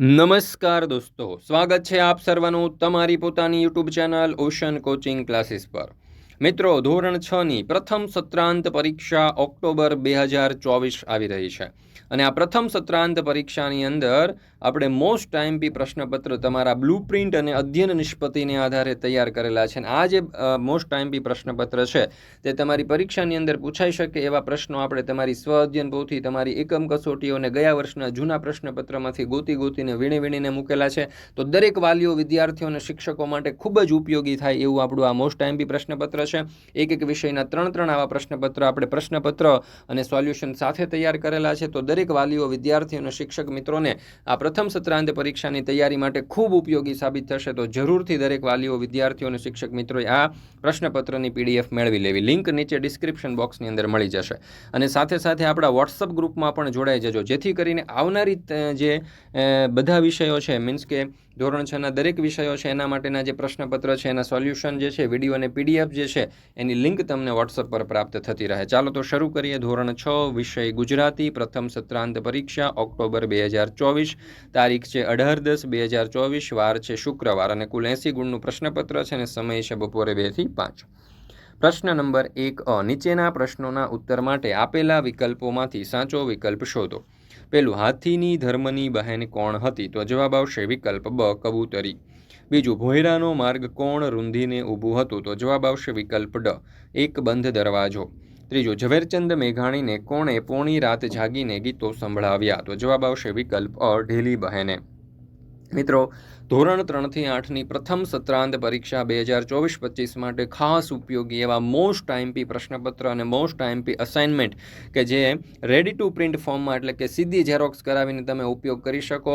નમસ્કાર દોસ્તો, સ્વાગત છે આપ સર્વનું તમારી પોતાની YouTube channel ocean coaching classes પર. મિત્રો, ધોરણ છ ની પ્રથમ સત્રાંત પરીક્ષા ઓક્ટોબર બે હજાર ચોવીસ આવી રહી છે. અને આ પ્રથમ સત્રાંત પરીક્ષાની અંદર આપણે મોસ્ટ ટાઈમપી પ્રશ્નપત્ર તમારા બ્લુપ્રિન્ટ અને અધ્યયન નિષ્પત્તિને આધારે તૈયાર કરેલા છે. અને આ જે મોસ્ટ ટાઈમપી પ્રશ્નપત્ર છે, તે તમારી પરીક્ષાની અંદર પૂછાઈ શકે એવા પ્રશ્નો આપણે તમારી સ્વ અધ્યયન પોથી તમારી એકમ કસોટીઓને ગયા વર્ષના જૂના પ્રશ્નપત્રમાંથી ગોતી ગોતીને વીણી વીણીને મૂકેલા છે. તો દરેક વાલીઓ, વિદ્યાર્થીઓ અને શિક્ષકો માટે ખૂબ જ ઉપયોગી થાય એવું આપણું આ મોસ્ટ ટાઈમપી પ્રશ્નપત્ર છે. એક એક વિષયના ત્રણ ત્રણ આવા પ્રશ્નપત્ર આપણે પ્રશ્નપત્ર અને સોલ્યુશન સાથે તૈયાર કરેલા છે. તો દરેક વાલીઓ, વિદ્યાર્થીઓ અને શિક્ષક મિત્રોને આ પ્રથમ સત્રાંત પરીક્ષાની તૈયારી માટે ખૂબ ઉપયોગી સાબિત થશે, તો જરૂરથી દરેક વાલીઓ, વિદ્યાર્થીઓ અને શિક્ષક મિત્રોએ આ પ્રશ્નપત્રની પીડીએફ મેળવી લેવી. લિંક નીચે ડિસ્ક્રિપ્શન બોક્સની અંદર મળી જશે. અને સાથે સાથે આપણા વોટ્સઅપ ગ્રુપમાં પણ જોડાઈ જજો, જેથી કરીને આવનારી જે બધા વિષયો છે, મીન્સ કે ધોરણ છના દરેક વિષયો છે, એના માટેના જે પ્રશ્નપત્ર છે, એના સોલ્યુશન જે છે, વીડિયો અને પીડીએફ જે છે, એની લિંક તમને વોટ્સઅપ પર પ્રાપ્ત થતી રહે. ચાલો તો શરૂ કરીએ ધોરણ છ, વિષય ગુજરાતી, પ્રથમ સત્રાંત પરીક્ષા, ઓક્ટોબર બે હજાર ચોવીસ. તારીખ છે અઢાર દસ બે હજાર ચોવીસ, વાર છે શુક્રવાર અને કુલ એંસી ગુણનું પ્રશ્નપત્ર છે અને સમય છે બપોરે બેથી પાંચ. પ્રશ્ન નંબર એક અ, નીચેના પ્રશ્નોના ઉત્તર માટે આપેલા વિકલ્પોમાંથી સાચો વિકલ્પ શોધો. પેલું હાથીની ધર્મની બહેન કોણ હતી? તો જવાબ આવશે વિકલ્પ બ, કબૂતરી. બીજું, ભોયરાનો માર્ગ કોણ રૂંધીને ઊભું હતું? તો જવાબ આવશે વિકલ્પ ડ, એક બંધ દરવાજો. ત્રીજું, ઝવેરચંદ મેઘાણીને કોણે પોણી રાત જાગીને ગીતો સંભળાવ્યા? તો જવાબ આવશે વિકલ્પ અ, ઢેલી બહેને. મિત્રો ધોરણ ત્રણથી આઠની પ્રથમ સત્રાંત પરીક્ષા બે હજાર ચોવીસ પચીસ માટે ખાસ ઉપયોગી એવા મોસ્ટ ટાઈમપી પ્રશ્નપત્ર અને મોસ્ટ ટાઈમપી અસાઇનમેન્ટ કે જે રેડી ટુ પ્રિન્ટ ફોર્મમાં એટલે કે સીધી ઝેરોક્સ કરાવીને તમે ઉપયોગ કરી શકો.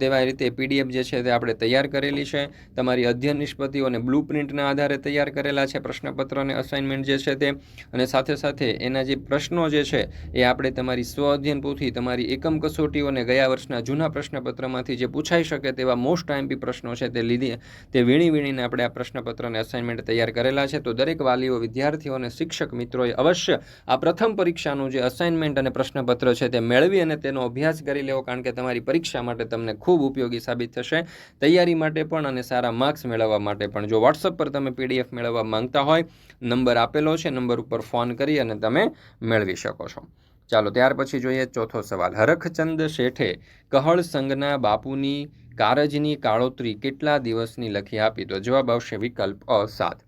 તેવા રીતે પીડીએફ જે છે તે આપણે તૈયાર કરેલી છે. તમારી અધ્યયન નિષ્પતિઓ અને બ્લુ પ્રિન્ટના આધારે તૈયાર કરેલા છે પ્રશ્નપત્ર અને અસાઇનમેન્ટ જે છે તે. અને સાથે સાથે એના જે પ્રશ્નો જે છે એ આપણે તમારી સ્વ અધ્યયન પૂથી તમારી એકમ કસોટીઓ અને ગયા વર્ષના જૂના પ્રશ્નપત્રમાંથી જે પૂછાઈ શકે તેવા મોસ્ટ ટાઈમ એમપી પ્રશ્નો છે તે લીધી. તે વીણી વીણીને આપણે આ પ્રશ્નપત્ર અને અસાઇનમેન્ટ તૈયાર કરેલા છે. તો દરેક વાલીઓ, વિદ્યાર્થીઓ અને શિક્ષક મિત્રોએ અવશ્ય આ પ્રથમ પરીક્ષાનું જે અસાઇનમેન્ટ અને પ્રશ્નપત્ર છે તે મેળવી અને તેનો અભ્યાસ કરી લેવો, કારણ કે તમારી પરીક્ષા માટે તમને ખૂબ ઉપયોગી સાબિત થશે. તૈયારી માટે પણ અને સારા માર્ક્સ મેળવવા માટે પણ. જો વોટ્સઅપ પર તમે પીડીએફ મેળવવા માંગતા હોય, નંબર આપેલો છે, નંબર ઉપર ફોન કરી અને તમે મેળવી શકો છો. ચાલો ત્યાર પછી જોઈએ ચોથો સવાલ. હરખચંદ શેઠે કહળ સંઘના બાપુની કારજની કાળોતરી કેટલા દિવસની લખી આપી? તો જવાબ આવશે વિકલ્પ અ સાત.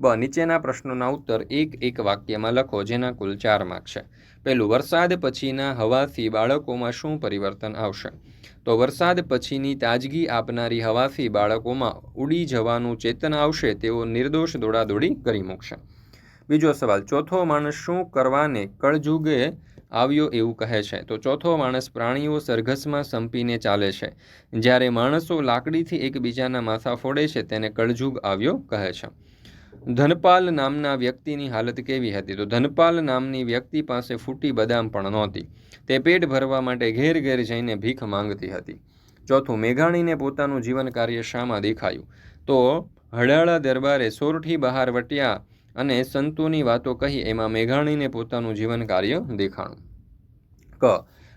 બ. નીચેના પ્રશ્નોના ઉત્તર એક એક વાક્યમાં લખો, જેના કુલ ચાર માર્ક છે. પહેલું, વરસાદ પછીના હવાથી બાળકોમાં શું પરિવર્તન આવશે? તો વરસાદ પછીની તાજગી આપનારી હવાથી બાળકોમાં ઉડી જવાનું ચેતન આવશે, તેઓ નિર્દોષ દોડાદોડી કરી મૂકશે. બીજો સવાલ, ચોથો માણસ શું કરવાને કળજુગે આવ્યો એવું કહે છે. તો ચોથો માણસ પ્રાણીઓ સરઘસમાં સંપીને ચાલે છે. જ્યારે માણસો લાકડીથી એકબીજાના માથા ફોડે છે, તેને કળજુગ આવ્યો કહે છે. ધનપાલ નામના વ્યક્તિની હાલત કેવી હતી? તો ધનપાલ નામની વ્યક્તિ પાસે ફૂટી બદામ પણ નહોતી. તે પેટ ભરવા માટે ઘેર ઘેર જઈને ભીખ માંગતી હતી. ચોથું, મેઘાણીને પોતાનું જીવન કાર્ય શામાં દેખાયું. તો હડાળા દરબારે સોરઠી બહાર વટ્યા અને સંતોની વાતો કહી એમાં મેઘાણીને પોતાનું જીવન કાર્ય દેખાણું. ક.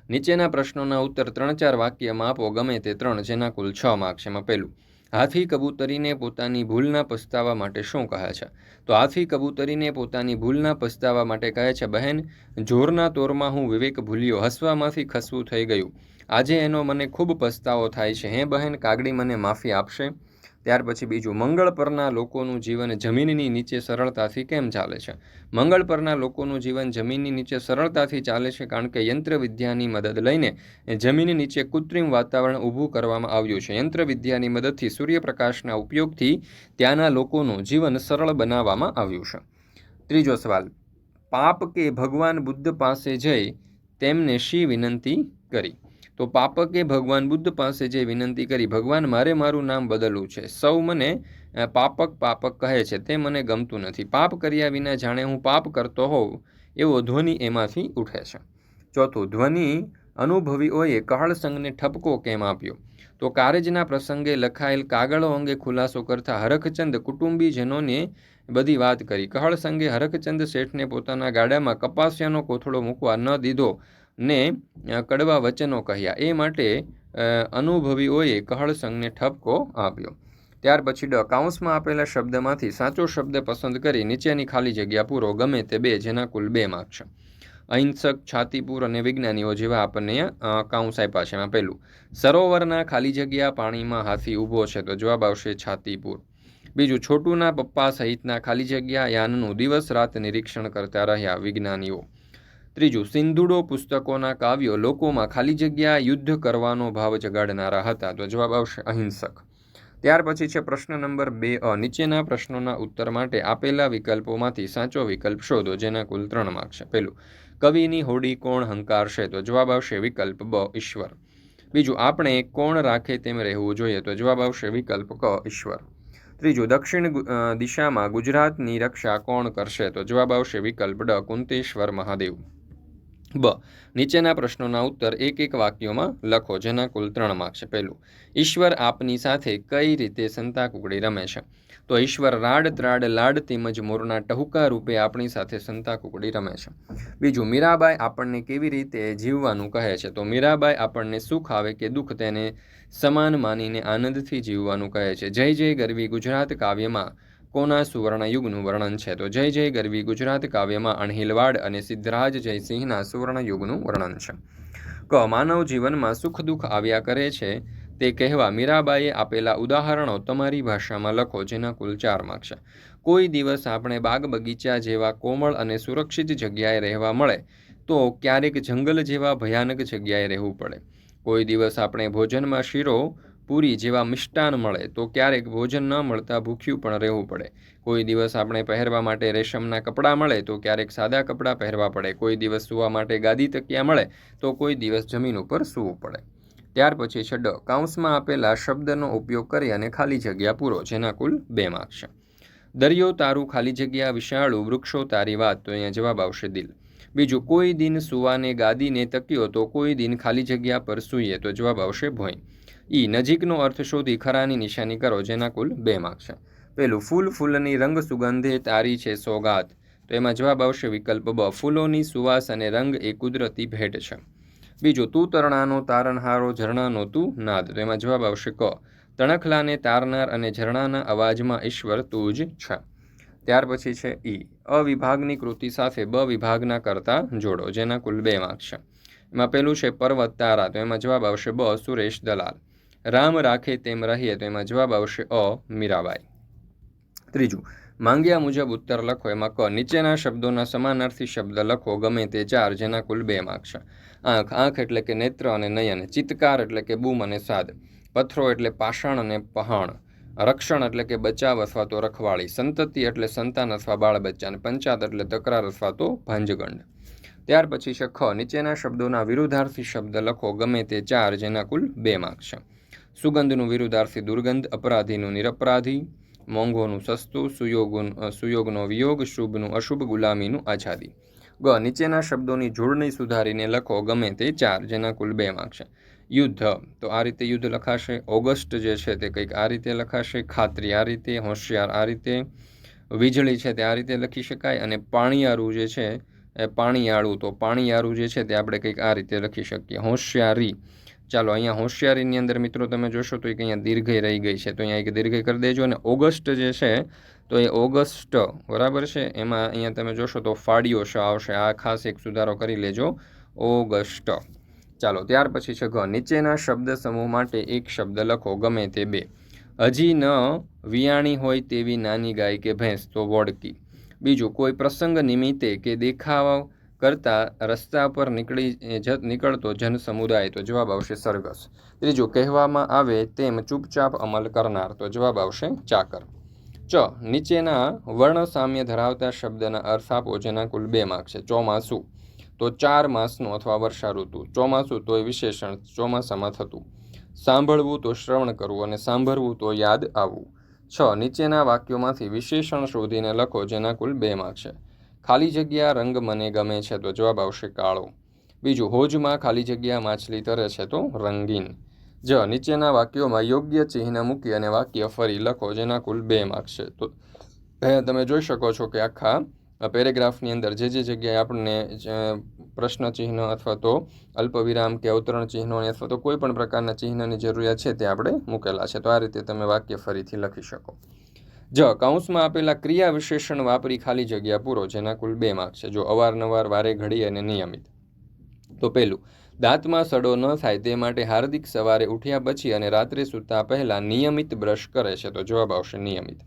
નીચેના પ્રશ્નોના ઉત્તર ત્રણ ચાર વાક્યમાં આપો ગમે તે ત્રણ, જેના કુલ છ માર્ક છે એમાં પહેલું. હાથી કબૂતરીને પોતાની ભૂલના પસ્તાવા માટે શું કહે છે? તો હાથી કબૂતરીને પોતાની ભૂલના પસ્તાવા માટે કહે છે, બહેન, જોરના તોરમાં હું વિવેક ભૂલ્યો, હસવામાંથી ખસવું થઈ ગયું. આજે એનો મને ખૂબ પસ્તાવો થાય છે. હે બહેન, કાગડી મને માફી આપશે? ત્યાર પછી બીજું, મંગળ પરના લોકોનું જીવન જમીનની નીચે સરળતાથી કેમ ચાલે છે? મંગળ પરના લોકોનું જીવન જમીનની નીચે સરળતાથી ચાલે છે કારણ કે યંત્રવિદ્યાની મદદ લઈને જમીન નીચે કૃત્રિમ વાતાવરણ ઊભું કરવામાં આવ્યું છે. યંત્રવિદ્યાની મદદથી સૂર્યપ્રકાશના ઉપયોગથી ત્યાંના લોકોનું જીવન સરળ બનાવવામાં આવ્યું છે. ત્રીજો સવાલ, પાપ કે ભગવાન બુદ્ધ પાસે જઈ તેમને શી વિનંતી કરી? તો પાપકે ભગવાન બુદ્ધ પાસે જે વિનંતી કરી, ભગવાન, મારે મારું નામ બદલવું છે. સૌ મને પાપક પાપક કહે છે. તે મને ગમતું નથી. પાપ કર્યા વિના જાણે હું પાપ કરતો હોઉં, એવો ધ્વનિ એમાંથી ઉઠે છે. ચોથું, ધ્વનિ અનુભવીઓએ કહળ સંઘને ઠપકો કેમ આપ્યો? તો કારજના પ્રસંગે લખાયેલ કાગળો અંગે ખુલાસો કરતા હરખચંદ કુટુંબીજનોને બધી વાત કરી. કહળ સંઘે હરખચંદ શેઠને પોતાના ગાડામાં કપાસિયાનો કોથળો મૂકવા ન દીધો. ને કડવા વચનો કહ્યા. એ માટે અનુભવીઓએ કહળ સંઘને ઠપકો આપ્યો. ત્યાર પછી ડ કાઉન્સમાં આપેલા શબ્દમાંથી સાચો શબ્દ પસંદ કરી નીચેની ખાલી જગ્યા પૂરો, ગમે તે બે, જેના કુલ બે માર્ક અહિંસક, છાતીપુર અને વિજ્ઞાનીઓ જેવા આપણને કાઉન્સ આપ્યા છે. એમાં પહેલું, સરોવરના ખાલી જગ્યા પાણીમાં હાથી ઊભો છે તો જવાબ આવશે છાતીપુર. બીજું, છોટુના પપ્પા સહિતના ખાલી જગ્યા યાનનું દિવસ રાત નિરીક્ષણ કરતા રહ્યા વિજ્ઞાનીઓ. ત્રીજું, સિંધુડો પુસ્તકોના કાવ્યો લોકોમાં ખાલી જગ્યા યુદ્ધ કરવાનો ભાવ જગાડનારા હતા. તો જવાબ આવશે અહિંસક. ત્યાર પછી છે પ્રશ્ન નંબર બે અ. નીચેના પ્રશ્નોના ઉત્તર માટે આપેલા વિકલ્પોમાંથી સાચો વિકલ્પ શોધો, જેના કુલ ત્રણ માર્ક છે. પહેલું, કવિની હોડી કોણ હંકારશે? તો જવાબ આવશે વિકલ્પ બ, ઈશ્વર. બીજું, આપણે કોણ રાખે તેમ રહેવું જોઈએ? તો જવાબ આવશે વિકલ્પ ક, ઈશ્વર. ત્રીજું, દક્ષિણ દિશામાં ગુજરાતની રક્ષા કોણ કરશે? તો જવાબ આવશે વિકલ્પ ડ, કુંતેશ્વર મહાદેવ. બ. નીચેના પ્રશ્નોના ઉત્તર એક એક વાક્યોમાં લખો, જેના કુલ ત્રણ માર્ક છે. પહેલું, ઈશ્વર આપની સાથે કઈ રીતે સંતા કુકડી રમે છે? તો ઈશ્વર રાડ, ત્રાડ, લાડ તેમજ મોરના ટહુકા રૂપે આપણી સાથે સંતા કુકડી રમે છે. બીજું, મીરાબાઈ આપણને કેવી રીતે જીવવાનું કહે છે? તો મીરાબાઈ આપણને સુખ આવે કે દુઃખ તેને સમાન માનીને આનંદથી જીવવાનું કહે છે. જય જય ગરવી ગુજરાત કાવ્યમાં કોના સુવર્ણયુગનું વર્ણન છે? તો જય જય ગરવી ગુજરાત કાવ્યમાં અણહિલવાડ અને સિદ્ધરાજ જયસિંહના સુવર્ણયુગનું વર્ણન છે. ક, માનવ જીવનમાં સુખ દુઃખ આવ્યા કરે છે તે કહેવા મીરાબાઈએ આપેલા ઉદાહરણો તમારી ભાષામાં લખો, જેના કુલ ચાર માર્ક છે. કોઈ દિવસ આપણે બાગ બગીચા જેવા કોમળ અને સુરક્ષિત જગ્યાએ રહેવા મળે, તો ક્યારેક જંગલ જેવા ભયાનક જગ્યાએ રહેવું પડે. કોઈ દિવસ આપણે ભોજનમાં શીરો પૂરી જેવા મિષ્ટાન મળે, તો ક્યારેક ભોજન ન મળતા ભૂખ્યું પણ રહેવું પડે. કોઈ દિવસ આપણે પહેરવા માટે રેશમના કપડાં મળે, તો ક્યારેક સાદા કપડાં પહેરવા પડે. કોઈ દિવસ સૂવા માટે ગાદી તકિયા મળે, તો કોઈ દિવસ જમીન ઉપર સૂવું પડે. ત્યાર પછી છે ડ કાઉન્સમાં આપેલા શબ્દનો ઉપયોગ કરી અને ખાલી જગ્યા પૂરો, જેના કુલ બે માર્ક છે. દરિયો તારું ખાલી જગ્યા, વિશાળું વૃક્ષો તારી વાત, તો અહીંયા જવાબ આવશે દિલ. બીજું, કોઈ દિન સુવાને ગાદીને તક્યો, તો કોઈ દિન ખાલી જગ્યા પર સૂઈએ, તો જવાબ આવશે ભોંય. ઈ નજીકનો અર્થ શોધી ખરાની નિશાની કરો, જેના કુલ બે માર્ક છે. પેલું ફૂલ, ફૂલની રંગ સુગંધે તારી છે સોગાત. તો એમાં જવાબ આવશે વિકલ્પ બ, ફૂલોની સુવાસ અને રંગ એ કુદરતી ભેટ છે. બીજું, તું તરણાનો તારણહારો, ઝરણાનો તું નાદ. તો એમાં જવાબ આવશે ક, તણખલાને તારનાર અને ઝરણાના અવાજમાં ઈશ્વર તું જ છે. ત્યાર પછી છે ઈ અ વિભાગની કૃતિ સાથે બ વિભાગના કરતા જોડો, જેના કુલ બે માર્ક છે. એમાં પેલું છે પર્વત તારા. તો એમાં જવાબ આવશે બ, સુરેશ દલાલ. રામ રાખે તેમ રહીએ તો એમાં જવાબ આવશે અ, મીરાબાઈ. ત્રીજું, માંગ્યા મુજબ ઉત્તર લખો, એમાં ક, નીચેના શબ્દોના સમાનાર્થી શબ્દ લખો, ગમે તે ચાર, જેના કુલ બે માર્ક છે. આંખ આંખ એટલે કે નેત્ર અને નયન, ચિત્કાર એટલે કે બૂમ અને સાદ, પથ્થરો એટલે પાષાણ અને પહાણ, રક્ષણ એટલે કે બચાવ અથવા તો રખવાળી, સંતતિ એટલે સંતાન અથવા બાળ બચ્ચા અને પંચાત એટલે તકરાર અથવા તો ભાંજગંડ. ત્યાર પછી છે ખ, નીચેના શબ્દોના વિરુદ્ધાર્થી શબ્દ લખો, ગમે તે ચાર, જેના કુલ બે માર્ક છે. સુગંધનું વિરુદ્ધાર્થી દુર્ગંધ, અપરાધીનું નિરપરાધી, મોંઘોનું સસ્તું સુયોગ સુયોગનો વિયોગ, શુભનું અશુભ, ગુલામીનું આઝાદી. ગ. નીચેના શબ્દોની જોડણી સુધારીને લખો ગમે તે ચાર, જેના કુલ બે માર્ક છે. યુદ્ધ. તો આ રીતે યુદ્ધ લખાશે. ઓગસ્ટ જે છે તે કંઈક આ રીતે લખાશે. ખાતરી આ રીતે, હોશિયાર આ રીતે. વીજળી છે તે આ રીતે લખી શકાય. અને પાણીયારું જે છે, એ પાણીયાળું. તો પાણીયારું જે છે તે આપણે કંઈક આ રીતે લખી શકીએ. હોશિયારી. ચાલો, અહીંયા હોશિયારીની અંદર મિત્રો તમે જોશો તો એક અહીંયા દીર્ઘય રહી ગઈ છે. તો અહીંયા એક દીર્ઘય કરી દેજો અને ઓગસ્ટ જે છે, તો એ ઓગસ્ટ, બરાબર છે? એમાં અહીંયા તમે જોશો તો ફાળીઓ શ આવશે. આ ખાસ એક સુધારો કરી લેજો. ઓગસ્ટ. ચાલો, ત્યાર પછી છે ઘ. નીચેના શબ્દ સમૂહ માટે એક શબ્દ લખો, ગમે તે બે. હજી ન વિયાણી હોય તેવી નાની ગાય કે ભેંસ તો વોડકી બીજું, કોઈ પ્રસંગ નિમિત્તે કે દેખાવા કરતાં રસ્તા પર નીકળી જ નીકળતો જન સમુદાય તો જવાબ આવશે સરઘસ. ત્રીજું, કહેવામાં આવે તેમ ચૂપચાપ અમલ કરનાર. તો જવાબ આવશે ચાકર. ચ, નીચેના વર્ણ સામ્ય ધરાવતા શબ્દના અર્થ આપો, જેના કુલ બે માર્ક છે. ચોમાસું. તો ચાર માસનું અથવા વર્ષા ઋતુ. ચોમાસું તો એ વિશેષણ, ચોમાસામાં થતું. સાંભળવું તો શ્રવણ કરવું અને સાંભળવું તો યાદ આવવું. છ, નીચેના વાક્યોમાંથી વિશેષણ શોધીને લખો, જેના કુલ બે માર્ક છે. ખાલી જગ્યા, રંગ મને ગમે છે તો જવાબ આવશે કાળો. બીજું, હોજમાં ખાલી જગ્યા માછલી તરે છે તો રંગીન. જ, નીચેના વાક્યોમાં યોગ્ય ચિહ્ન મૂકી અને વાક્ય ફરી લખો, જેના કુલ બે માર્ક છે. તો તમે જોઈ શકો છો કે આખા પેરેગ્રાફની અંદર જે જે જગ્યાએ આપણને પ્રશ્ન ચિહ્ન અથવા તો અલ્પવિરામ કે અવતરણ ચિહ્નોની અથવા તો કોઈ પણ પ્રકારના ચિહ્નની જરૂરિયાત છે તે આપણે મૂકેલા છે. તો આ રીતે તમે વાક્ય ફરીથી લખી શકો. જ, કૌંસમાં આપેલા ક્રિયા વિશેષણ વાપરી ખાલી જગ્યા પૂરો, જેના કુલ બે માર્ક છે. જો, અવારનવાર વારે ઘડી અને નિયમિત. તો પહેલું દાંતમાં સડો ન થાય તે માટે હાર્દિક સવારે ઉઠ્યા પછી અને રાત્રે સૂતા પહેલાં નિયમિત બ્રશ કરે છે. તો જવાબ આવશે નિયમિત.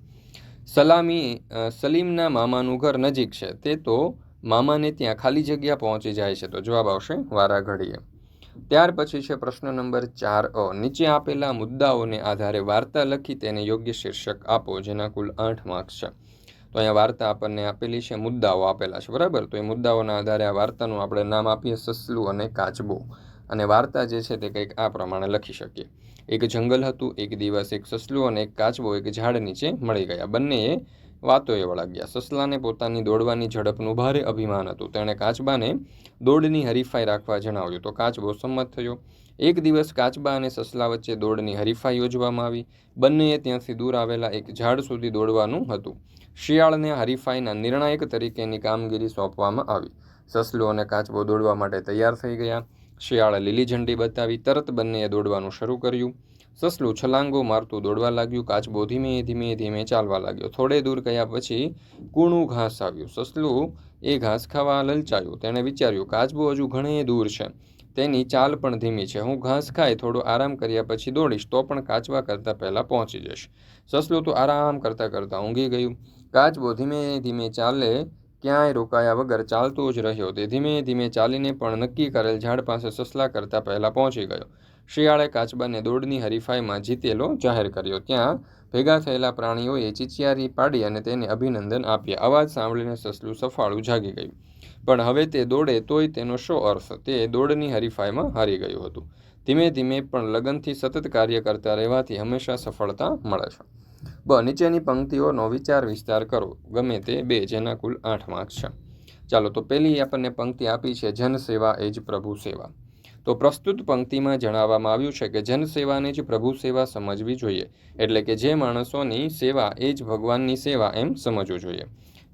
સલામી સલીમના મામાનું ઘર નજીક છે. તે તો મામાને ત્યાં ખાલી જગ્યા પહોંચી જાય છે. તો જવાબ આવશે વારા ઘડીએ. ત્યાર પછી છે પ્રશ્ન નંબર ચાર અ. નીચે આપેલા મુદ્દાઓને આધારે વાર્તા લખી તેને યોગ્ય શીર્ષક આપો, જેના કુલ આઠ માર્ક્સ છે. તો અહીંયા વાર્તા આપણને આપેલી છે, મુદ્દાઓ આપેલા છે, બરાબર? તો એ મુદ્દાઓના આધારે આ વાર્તાનું આપણે નામ આપીએ સસલું અને કાચબો. અને વાર્તા જે છે તે કંઈક આ પ્રમાણે લખી શકીએ. એક જંગલ હતું, એક દિવસ એક સસલું અને એક કાચબો એક ઝાડ નીચે મળી ગયા. બંનેએ વાતોએ વળગ્યા સસલાને પોતાની દોડવાની ઝડપનું ભારે અભિમાન હતું. તેણે કાચબાને દોડની હરીફાઈ રાખવા જણાવ્યું તો કાચબો સંમત થયો. એક દિવસ કાચબા અને સસલા વચ્ચે દોડની હરીફાઈ યોજવામાં આવી. બંનેએ ત્યાંથી દૂર આવેલા એક ઝાડ સુધી દોડવાનું હતું. શિયાળને હરીફાઈના નિર્ણાયક તરીકેની કામગીરી સોંપવામાં આવી. સસલું અને કાચબો દોડવા માટે તૈયાર થઈ ગયા. શિયાળે લીલી ઝંડી બતાવી તરત બંનેએ દોડવાનું શરૂ કર્યું. સસલું છલાંગો મારતું દોડવા લાગ્યું કાચબો ધીમે ધીમે ધીમે ચાલવા લાગ્યો. થોડે દૂર ગયા પછી કૂણું ઘાસ આવ્યું. સસલું એ ઘાસ ખાવા લલચાયું. તેણે વિચાર્યું, કાચબો હજુ ઘણે દૂર છે. તેની ચાલ પણ ધીમી છે. હું ઘાસ ખાઈ થોડો આરામ કર્યા પછી દોડીશ, તો પણ કાચવા કરતાં પહેલાં પહોંચી જઈશ. સસલું તો આરામ કરતાં કરતાં ઊંઘી ગયું. કાચબો ધીમે ધીમે ચાલે ક્યાંય રોકાયા વગર ચાલતો જ રહ્યો. તે ધીમે ધીમે ચાલીને પણ નક્કી કરેલ ઝાડ પાસે સસલા કરતાં પહેલાં પહોંચી ગયો. શિયાળે કાચબાને દોડની હરીફાઈમાં જીતેલો જાહેર કર્યો. ત્યાં ભેગા થયેલા પ્રાણીઓએ ચિચિયારી પાડી અને તેને અભિનંદન આપ્યા. અવાજ સાંભળીને સસલું સફાળું જાગી ગયું. પણ હવે તે દોડે તોય તેનો શો અર્થ? તે દોડની હરીફાઈમાં હારી ગયું હતું. ધીમે ધીમે પણ લગનથી સતત કાર્ય કરતા રહેવાથી હંમેશા સફળતા મળે છે. બ, નીચેની પંક્તિઓનો વિચાર વિસ્તાર કરો. ગમે તે બે, જેના કુલ આઠ માર્ક્સ છે. ચાલો, તો પહેલી આપણને પંક્તિ આપી છે જન સેવા એ જ પ્રભુ સેવા. તો પ્રસ્તુત પંક્તિમાં જણાવવામાં આવ્યું છે કે જનસેવાને જ પ્રભુ સેવા સમજવી જોઈએ. એટલે કે જે માણસોની સેવા એ જ ભગવાનની સેવા એમ સમજવું જોઈએ.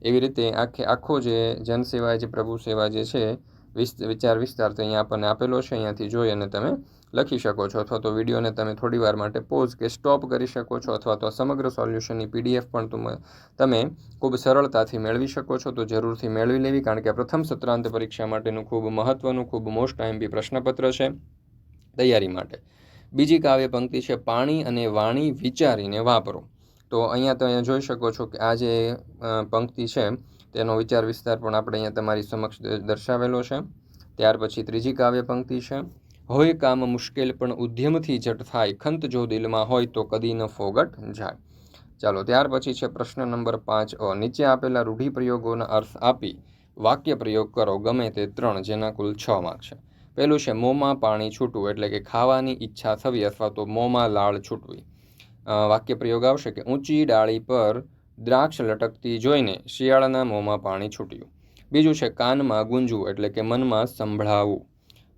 એવી રીતે આખે, આખો જે જનસેવા, જે પ્રભુ સેવા જે છે વિસ્ત વિચાર વિસ્તાર તો અહીંયા આપણને આપેલો છે, અહીંયાથી જોઈ અને તમે લખી શકો છો અથવા તો વિડીયોને તમે થોડી વાર માટે પોઝ કે સ્ટોપ કરી શકો છો અથવા તો સમગ્ર સોલ્યુશનની પીડીએફ પણ તમે ખૂબ સરળતાથી મેળવી શકો છો. તો જરૂરથી મેળવી લેવી, કારણ કે પ્રથમ સત્રાંત પરીક્ષા માટેનું ખૂબ મહત્ત્વનું ખૂબ મોસ્ટ આઈએમપી પ્રશ્નપત્ર છે તૈયારી માટે. બીજી કાવ્ય પંક્તિ છે, પાણી અને વાણી વિચારીને વાપરો. તો અહીંયા તમે જોઈ શકો છો કે આ જે પંક્તિ છે, તેનો વિચાર વિસ્તાર પણ આપણે અહીંયા તમારી સમક્ષ દર્શાવેલો છે. ત્યાર પછી ત્રીજી કાવ્ય પંક્તિ છે હોય કામ મુશ્કેલ પણ ઉદ્યમથી જટ થાય. ખંત જો દિલમાં હોય તો કદી ન ફોગટ જાય. ચાલો, ત્યાર પછી છે પ્રશ્ન નંબર પાંચ અ. નીચે આપેલા રૂઢિપ્રયોગોના અર્થ આપી વાક્ય પ્રયોગ કરો. ગમે તે ત્રણ, જેના કુલ છ માર્ક છે. પહેલું છે, મોંમાં પાણી છૂટવું, એટલે કે ખાવાની ઈચ્છા થવી અથવા તો મોંમાં લાળ છૂટવી. વાક્ય પ્રયોગ આવશે કે ઊંચી ડાળી પર દ્રાક્ષ લટકતી જોઈને શિયાળાના મોંમાં પાણી છૂટ્યું. બીજું છે, કાનમાં ગુંજવું, એટલે કે મનમાં સંભળાવવું.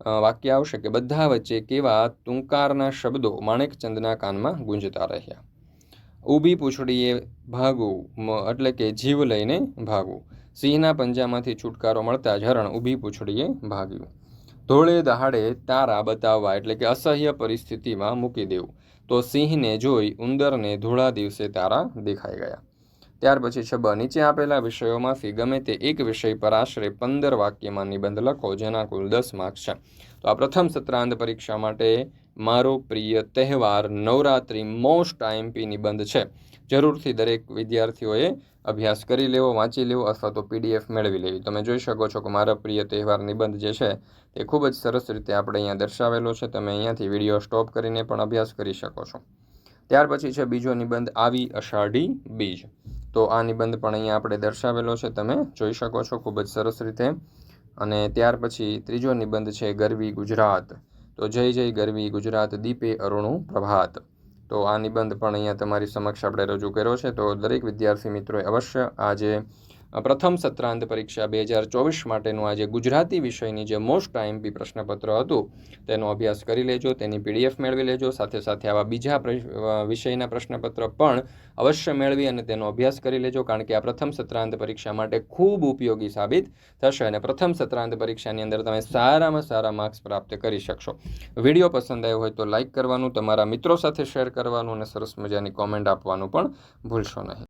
વાક્ય આવશે કે બધા વચ્ચે કેવા તુંકારના શબ્દો માણેકચંદના કાનમાં ગુંજતા રહ્યા. ઊભી પૂંછડીએ ભાગવું એટલે કે જીવ લઈને ભાગવું સિંહના પંજામાંથી છુટકારો મળતા જ હરણ ઊભી પૂંછડીએ ભાગ્યું. ધોળે દહાડે તારા બતાવવા એટલે કે અસહ્ય પરિસ્થિતિમાં મૂકી દેવું. તો સિંહને જોઈ ઉંદરને ધોળા દિવસે તારા દેખાઈ ગયા. ત્યાર પછી છે બ નીચે આપેલા વિષયોમાંથી ગમે તે એક વિષય પર આશરે પંદર વાક્યમાં નિબંધ લખો, જેના કુલ દસ માર્ક્સ છે. તો આ પ્રથમ સત્રાંત પરીક્ષા માટે મારો પ્રિય તહેવાર નવરાત્રિ મોસ્ટ આઈએમપી નિબંધ છે. જરૂરથી દરેક વિદ્યાર્થીઓએ અભ્યાસ કરી લેવો, વાંચી લેવો અથવા તો પીડીએફ મેળવી લેવી. તમે જોઈ શકો છો કે મારા પ્રિય તહેવાર નિબંધ જે છે તે ખૂબ જ સરસ રીતે આપણે અહીંયા દર્શાવેલો છે. તમે અહીંયાથી વીડિયો સ્ટોપ કરીને પણ અભ્યાસ કરી શકો છો. ત્યાર પછી છે બીજો નિબંધ, આવી અષાઢી બીજ. તો આ નિબંધ પણ અહીંયા આપણે દર્શાવેલો છે. તમે જોઈ શકો છો ખૂબ જ સરસ રીતે. અને ત્યાર પછી ત્રીજો નિબંધ છે ગરવી ગુજરાત. તો જય જય ગરવી ગુજરાત દીપે અરુણું પ્રભાત. તો આ નિબંધ પણ અહીંયા તમારી સમક્ષ આપણે રજૂ કર્યો છે. તો દરેક વિદ્યાર્થી મિત્રોએ અવશ્ય આ જે અ, પ્રથમ સત્રાંત પરીક્ષા બે હજાર ચોવીસ માટેનું આજે ગુજરાતી વિષયની જે મોસ્ટ આઈએમપી પ્રશ્નપત્ર હતું, તેનો અભ્યાસ કરી લેજો, તેની પીડીએફ મેળવી લેજો, સાથે સાથે આવા બીજા વિષયના પ્રશ્નપત્ર પણ અવશ્ય મેળવી અને તેનો અભ્યાસ કરી લેજો, કારણ કે આ પ્રથમ સત્રાંત પરીક્ષા માટે ખૂબ ઉપયોગી સાબિત થશે અને પ્રથમ સત્રાંત પરીક્ષાની અંદર તમે સારામાં સારા માર્ક્સ પ્રાપ્ત કરી શકશો. વીડિયો પસંદ આવ્યો હોય તો લાઇક કરવાનું, તમારા મિત્રો સાથે શેર કરવાનું અને સરસ મજાની કોમેન્ટ આપવાનું પણ ભૂલશો નહીં.